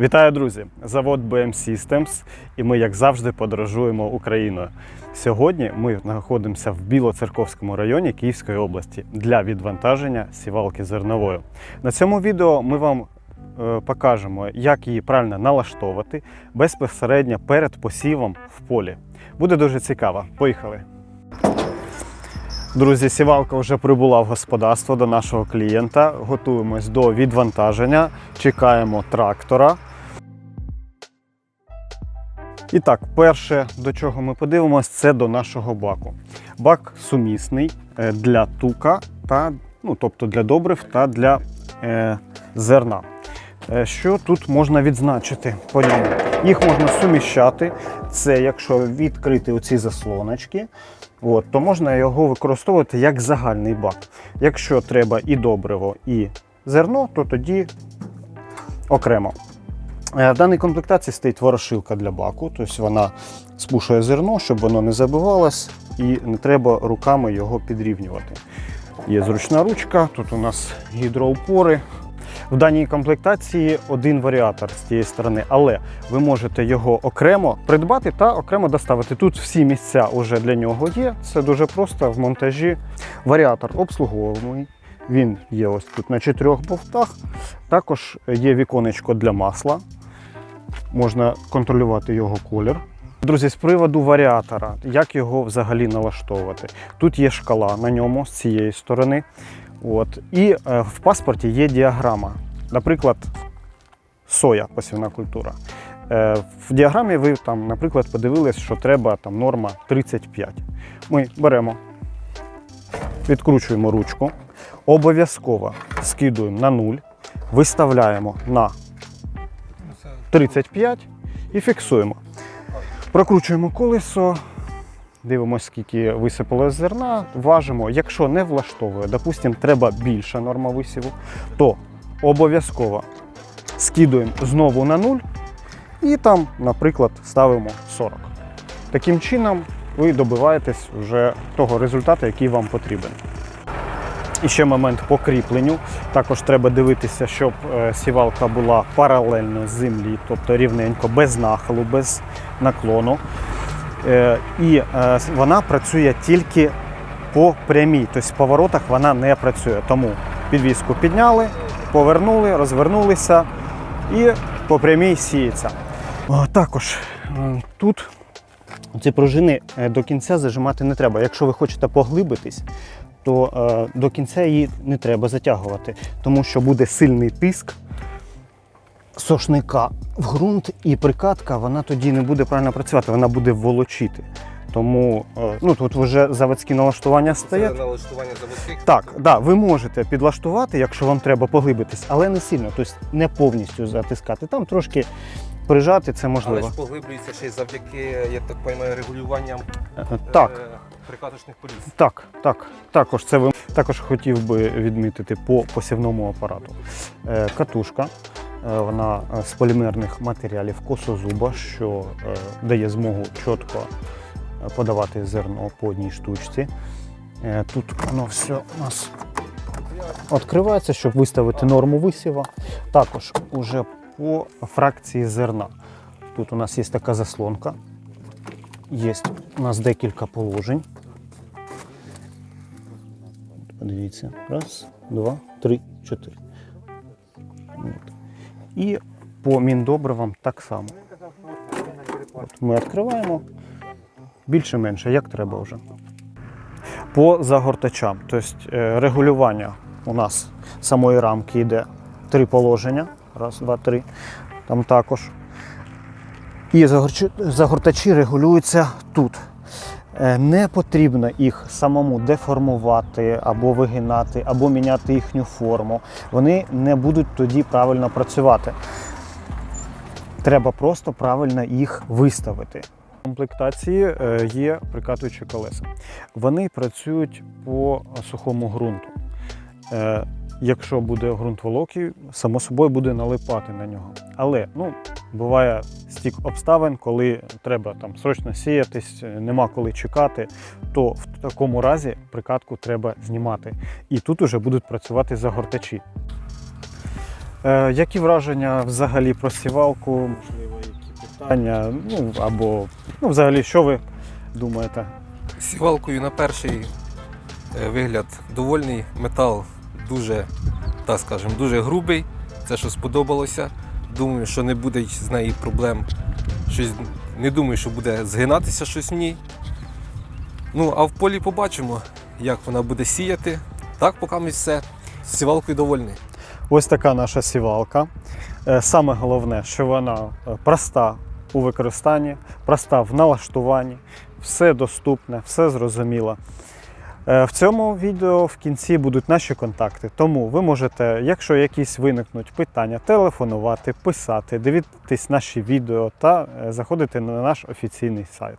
Вітаю, друзі! Завод BM Systems, і ми, як завжди, подорожуємо Україною. Сьогодні ми знаходимося в Білоцерковському районі Київської області для відвантаження сівалки зернової. На цьому відео ми вам е, покажемо, як її правильно налаштовувати безпосередньо перед посівом в полі. Буде дуже цікаво. Поїхали! Друзі, сівалка вже прибула в господарство до нашого клієнта. Готуємось до відвантаження, чекаємо трактора. І так, перше, до чого ми подивимось, це до нашого баку. Бак сумісний е, для тука, та, ну, тобто для добрив та для е, зерна. Е, Що тут можна відзначити по ньому? Їх можна суміщати. Це якщо відкрити оці заслоночки, от, то можна його використовувати як загальний бак. Якщо треба і добриво, і зерно, то тоді окремо. Е, В даній комплектації стоїть ворошилка для баку, тобто вона спушує зерно, щоб воно не забивалось, і не треба руками його підрівнювати. Є зручна ручка, тут у нас гідроупори. В даній комплектації один варіатор з цієї сторони, але ви можете його окремо придбати та окремо доставити. Тут всі місця вже для нього є. Це дуже просто в монтажі. Варіатор обслуговуємий. Він є ось тут на чотирьох болтах. Також є віконечко для масла. Можна контролювати його колір. Друзі, з приводу варіатора, як його взагалі налаштовувати? Тут є шкала на ньому з цієї сторони. От. І е, в паспорті є діаграма. Наприклад, соя посівна культура. Е, в діаграмі ви там, наприклад, подивились, що треба там норма 35. Ми беремо, відкручуємо ручку, обов'язково скидуємо на 0, виставляємо на 35 і фіксуємо. Прокручуємо колесо, дивимося, скільки висипало зерна, важимо. Якщо не влаштовує, допустимо, треба більша норма висіву, то обов'язково скидуємо знову на 0 і там, наприклад, ставимо 40. Таким чином ви добиваєтесь вже того результату, який вам потрібен. І ще момент по кріпленню. Також треба дивитися, щоб е, сівалка була паралельно землі, тобто рівненько, без нахилу, без наклону. Е, І е, вона працює тільки по прямій, тобто в поворотах вона не працює. Тому підвіску підняли, повернули, розвернулися і по прямій сіється. Також тут ці пружини до кінця зажимати не треба. Якщо ви хочете поглибитись, то е, до кінця її не треба затягувати, тому що буде сильний тиск сошника в ґрунт, і прикатка вона тоді не буде правильно працювати, вона буде волочити. Тому е, ну, тут вже заводські налаштування Це стоять. налаштування заводських. Так, да, ви можете підлаштувати, якщо вам треба поглибитись, але не сильно, тобто не повністю затискати. Там трошки прижати це Але можливо. ж поглиблюється ще й завдяки, я так розумію, регулюванням Е, Так. е, прикаточних полів. Так, так. Також це ви також хотів би відмітити по посівному апарату. Е, катушка. е, Вона е, з полімерних матеріалів косозуба, що е, дає змогу чітко е, подавати зерно по одній штучці. Е, Тут воно все у нас відкривається, щоб виставити норму висіва. Також уже по фракції зерна. Тут у нас є така заслонка. Є у нас декілька положень. Подивіться. Раз, два, три, чотири. От. І по міндобривам так само. От ми відкриваємо більше-менше, як треба вже. По загортачам, тобто е, регулювання у нас самої рамки йде три положення. Раз, два, три. Там також. І загортачі регулюються тут. Е, Не потрібно їх самому деформувати або вигинати, або міняти їхню форму. Вони не будуть тоді правильно працювати. Треба просто правильно їх виставити. В комплектації е, є прикатуючі колеса. Вони працюють по сухому ґрунту. Якщо буде ґрунт волокий, само собою буде налипати на нього. Але ну, буває стік обставин, коли треба там срочно сіятись, нема коли чекати, то в такому разі прикатку треба знімати. І тут уже будуть працювати загортачі. Е, які враження взагалі про сівалку? Можливо, які питання? Ну або ну, взагалі, що ви думаєте? Сівалкою на перший е, вигляд довольний. Метал дуже, так скажемо, дуже грубий. Це що сподобалося. Думаю, що не буде з неї проблем. Щось, не думаю, що буде згинатися щось в ній. Ну, а в полі побачимо, як вона буде сіяти. Так, поки ми все. З сівалкою довольний. Ось така наша сівалка. Е, Саме головне, що вона е, проста у використанні, проста в налаштуванні, все доступне, все зрозуміло. Е, В цьому відео в кінці будуть наші контакти. Тому ви можете, якщо якісь виникнуть питання, телефонувати, писати, дивитись наші відео та е, заходити на наш офіційний сайт.